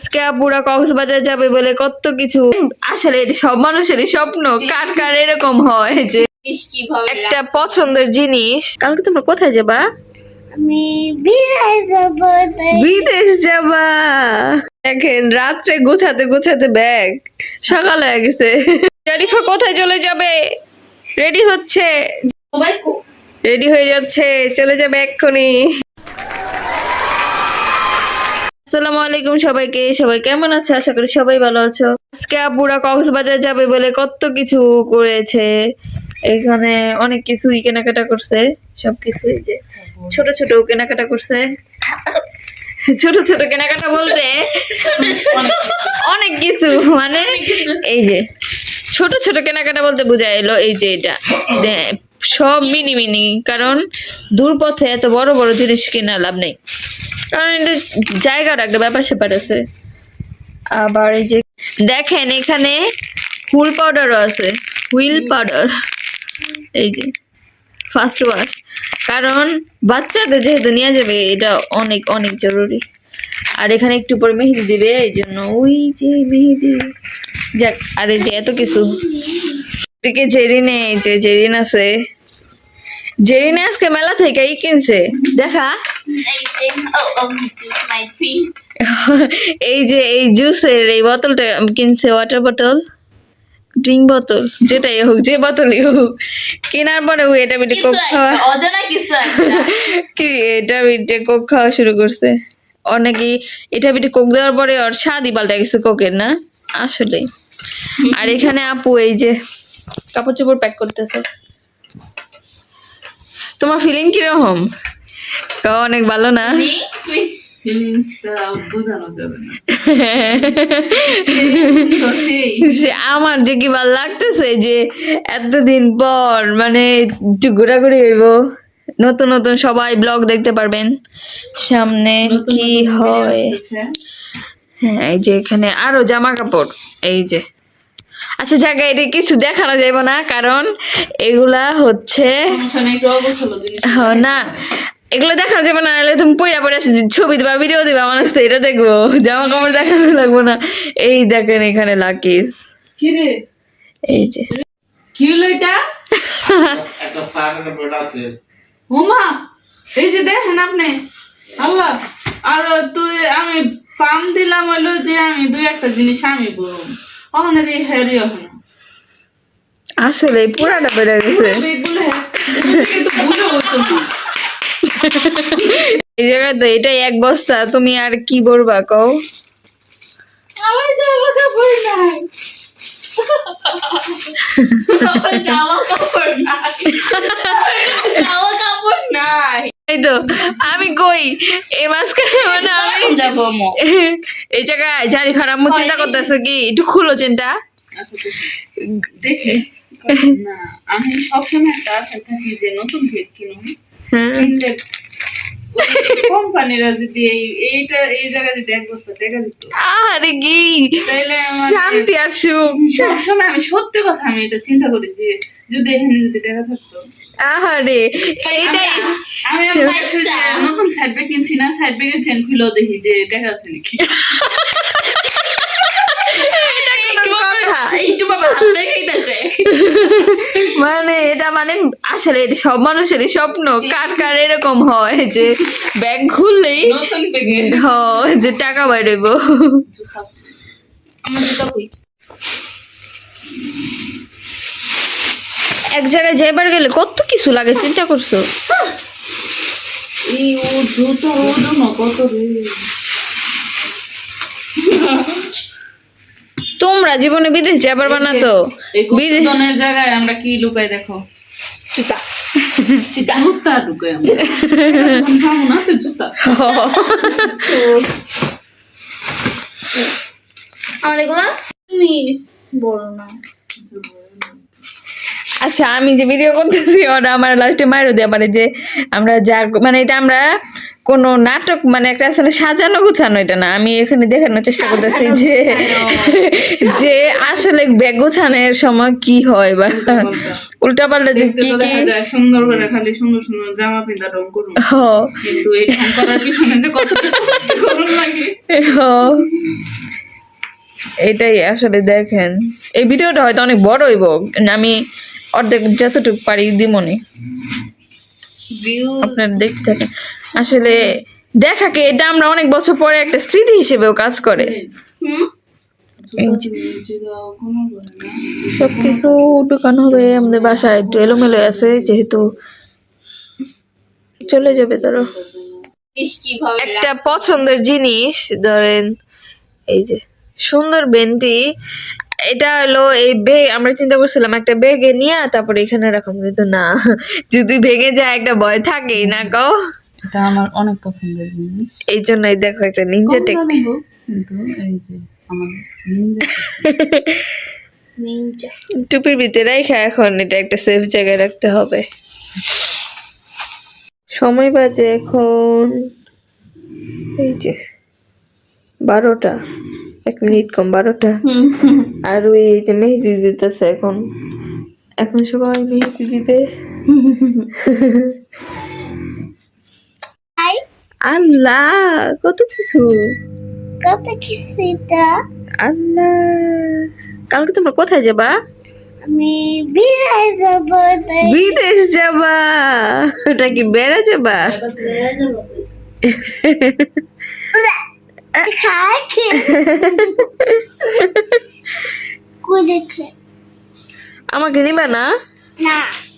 আজকে আপুরা কক্সবাজার যাবে বলে কত কিছু। আসলে এটা সব মানুষেরই স্বপ্ন। কার কার এরকম হয় যে একটা পছন্দের জিনিস। কালকে তোমরা কোথায় যাবা? আমি বিদায় যাব বিদেশ যাবা। দেখেন রাত্রে গোছাতে গোছাতে ব্যাগ। সকাল হয়ে গেছে। জারিফা কোথায় চলে যাবে? রেডি হচ্ছে। রেডি হয়ে যাচ্ছে। চলে যাবে এক্ষুনি। আসসালামু আলাইকুম সবাইকে। সবাই কেমন আছে? আশা করি সবাই ভালো আছো। আজকে আপুরা কক্সবাজার যাবে বলে কত কিছু করেছে। এখানে অনেক কিছুই কেনাকাটা করছে। সবকিছু যে ছোট ছোট কেনাকাটা করছে। ছোট ছোট কেনাকাটা বলতে অনেক কিছু। মানে এই যে ছোট ছোট কেনাকাটা বলতে বোঝা এলো এই যে এটা। সব মিনি মিনি। কারণ দূর পথে এত বড় বড় জিনিস কেনা লাভ নেই। কারণ এটা জায়গার একটা ব্যাপার সেপার আছে। আবার এই যে দেখেন এখানে হুল পাউডারও আছে। Wheel powder. এই যে ফার্স্ট ওয়াশ কারণ বাচ্চাদের যেহেতু নিয়ে যাবে, এটা অনেক অনেক জরুরি। আর এখানে একটু পরে মেহেদি দিবে, এই জন্য ওই যে মেহেদি। যাক, আর এই যে এত কিছু। দিকে জেরিনে, এই যে জেরিন আছে। জেরিনে আজকে মেলা থেকে এই কিনছে। দেখা। এই যে এই জুসের এই বোতলটা কিনছে ওয়াটার বোতল ড্রিঙ্ক বোতল যেটাই হোক যে বোতলই হোক কেনার পরে ও এটা বিটে কোক খাওয়া অজানা কিছু কি এটা বিটে কোক খাওয়া শুরু করছে। অনেকেই এটা বিটে কোক দেওয়ার পরে ওর স্বাদই পাল্টা গেছে কোকের না? আসলে। আর এখানে আপু এই যে কাপড় চোপড় প্যাক করতেছে। তোমার ফিলিং কীরকম? অনেক ভালো না? আমার যে কি ভালো লাগতেছে যে এতদিন পর মানে একটু ঘোরাঘুরি হইব। নতুন নতুন সবাই ব্লগ দেখতে পারবেন। সামনে কি হয়? হ্যাঁ এই যে এখানে আরও জামা কাপড় এই যে। আচ্ছা জায়গায় এটা কিছু দেখানো যাবে না কারণ এগুলা হচ্ছে না এগুলো দেখানো যাবে না নাহলে তুমি পয়রা পয়রা ছবি দিবা ভিডিও দিবা মানুষ তো এটা দেখব জামা কাপড় দেখানো লাগবো না। এই দেখেন এখানে লাকিস কি রে? এই যে। কি হলো এটা? একটা সার্টের বেড আছে। ওমা, এই যে দেখেন আপনি। আল্লাহ আর তুই আমি পাম দিলাম হলো যে আমি দুই একটা জিনিস আমি বলুন ওখানে দিয়ে হেরি ওখানে আসলে পুরাটা বেড়ে গেছে। এগুলো কিন্তু ভুলে হতো না? এই জায়গায় তো এটাই এক বস্তা তুমি আর কি বলবা কও? আমি কই? এ মাঝখানে মানে আমি এই জায়গায় জানি খারাপ চিন্তা করতেছে কি? একটু খুলো চিন্তা। আচ্ছা দেখে না আমি সবসময় একটা আশা থাকি যে নতুন ভেদ কিনুন হ্যাঁ। কোম্পানিরা যদি এই এইটা এই জায়গায় যদি এক বস্তা টাকা দিত আরে কি? তাইলে শান্তি আর সুখ। সবসময় আমি সত্যি কথা আমি এটা চিন্তা করি যে যদি এখানে যদি টাকা থাকতো। আহারে এইটাই আমি আমার নতুন সাইড ব্যাগ কিনছি না সাইড ব্যাগের চেন খুলেও দেখি যে টাকা আছে নাকি কোনো কথা একটু বাবা হাত দেখেই যাচ্ছে মানে এটা মানে আসলে এটা সব মানুষেরই স্বপ্ন। কার কার এরকম হয় যে ব্যাগ খুললেই হয় যে টাকা বাইরেব এক জায়গায় যাইবার গেলে কত কিছু লাগে চিন্তা করছ? এই ও জুতো ওজন কত তোমরা জীবনে বিদেশ যাবার বানাতো। এই বিদেশ কুপনের জায়গায় আমরা কি লুকাই দেখো? জুতা। চিতা জুতা লুকাই আমরা। না তো জুতা আমার এগুলা? তুমি বড় না। আচ্ছা আমি যে ভিডিও করতেছি ওরা আমার লাস্টে মাইরও দেওয়া মানে যে আমরা যা মানে এটা আমরা কোনো নাটক মানে একটা আসলে সাজানো গুছানো এটা না। আমি এখানে দেখানোর চেষ্টা করতেছি যে যে আসলে ব্যাগ গোছানোর সময় কি হয় বা উল্টা পাল্টা যে কি কি সুন্দর করে খালি সুন্দর সুন্দর জামা পিন্ধা রং করুন। হ। কিন্তু এই রং করার পিছনে যে কত কষ্ট করুন লাগে। এটাই আসলে দেখেন। এই ভিডিওটা হয়তো অনেক বড় হইব আমি অর্ধেক যতটুকু পারি দিমনি। আপনারা দেখতে থাকেন। আসলে দেখাকে এটা আমরা অনেক বছর পরে একটা স্মৃতি হিসেবেও কাজ করে। সবকিছু ঢুকানো হবে আমাদের বাসায় একটু এলোমেলো আছে যেহেতু চলে যাবে ধরো। একটা পছন্দের জিনিস ধরেন এই যে সুন্দর বেন্টি এটা হলো এই বেগ আমরা চিন্তা করছিলাম একটা বেগে নিয়ে তারপরে এখানে রাখুন কিন্তু না যদি ভেঙে যায় একটা ভয় থাকেই না কও। এটা আমার অনেক পছন্দের জিনিস। এই জন্যই দেখো একটা নিনজা টেক কিন্তু এই যে আমাদের ninja নিনজা টুপির ভিতরে রেখে এখন এটা একটা সেফ জায়গায় রাখতে হবে। সময় বাজে এখন এই যে বারোটা এক মিনিট কম বারোটা। আর ওই এই যে মেহেদি দিতেছে এখন। এখন সবাই মেহেদি দিবে। আল্লাহ কত কিছু? কত কিছুটা আল্লাহ। কালকে তোমরা কোথায় যাবা? আমি বিরাই যাব বিদেশ যাবা? ওটা কি বেড়া যাবা? আমাকে নিবা না।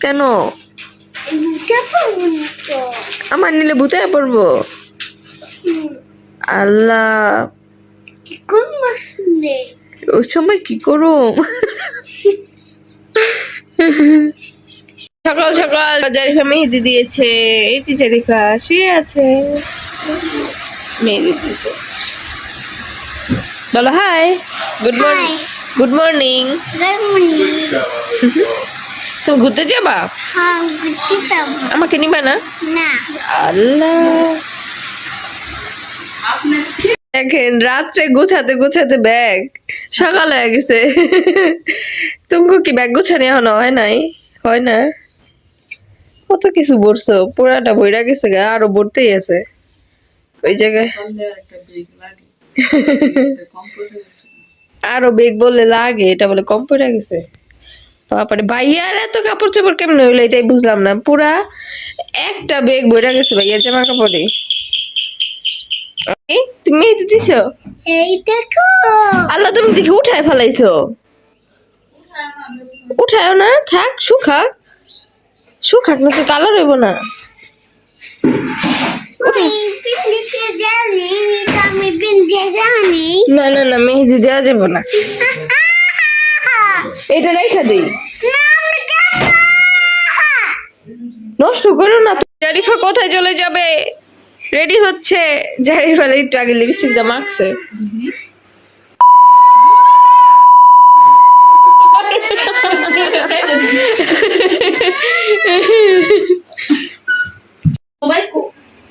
কেন? আমার নিলে ভূতে পড়ব। আল্লাহ। ওই সময় কি করুম? সকাল সকাল জারিফা মেহেদি দিয়েছে। এই যে জারিফা শুয়ে আছে। মেহেদি দিয়েছে। বলো hi good morning good morning গরমনি তুমি ঘুরতে যাবা? হ্যাঁ আমাকে নিবা না? আল্লাহ। দেখেন রাত্রে গুছাতে গুছাতে ব্যাগ সকাল হয়ে গেছে। তুমি কি ব্যাগ গোছানি এখনও হয় নাই? হয় না? কত কিছু বলছো পুরাটা বইরা গেছে গা আরও ভরতেই আছে। ওই জায়গায় আরও বেগ বললে লাগে এটা বলে কম পড়ে গেছে। বাবারে ভাইয়ার এত কাপড় চোপড় কেমনে হইল এটাই বুঝলাম না। পুরা একটা বেগ বইরা গেছে ভাইয়ার জামা কাপড়ে তুমি দিছো? এই দেখো আল্লাহ তুমি দেখি উঠায় ফেলাইছো? উঠায়ও না থাক সুখাক সুখাক না তো কালার হইব না। না না না মেহেদি দেওয়া যাবে না। এটা রেখা দিই। নষ্ট করো না জারিফা কোথায় চলে যাবে? রেডি হচ্ছে। জারিফা একটু আগে লিপস্টিকটা মাখছে।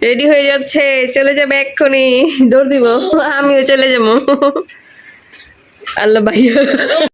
রেডি হয়ে যাচ্ছে। চলে যাবে এক্ষুনি। দৌড় দিব। আমিও চলে যাব। আল্লাহ ভাইয়া।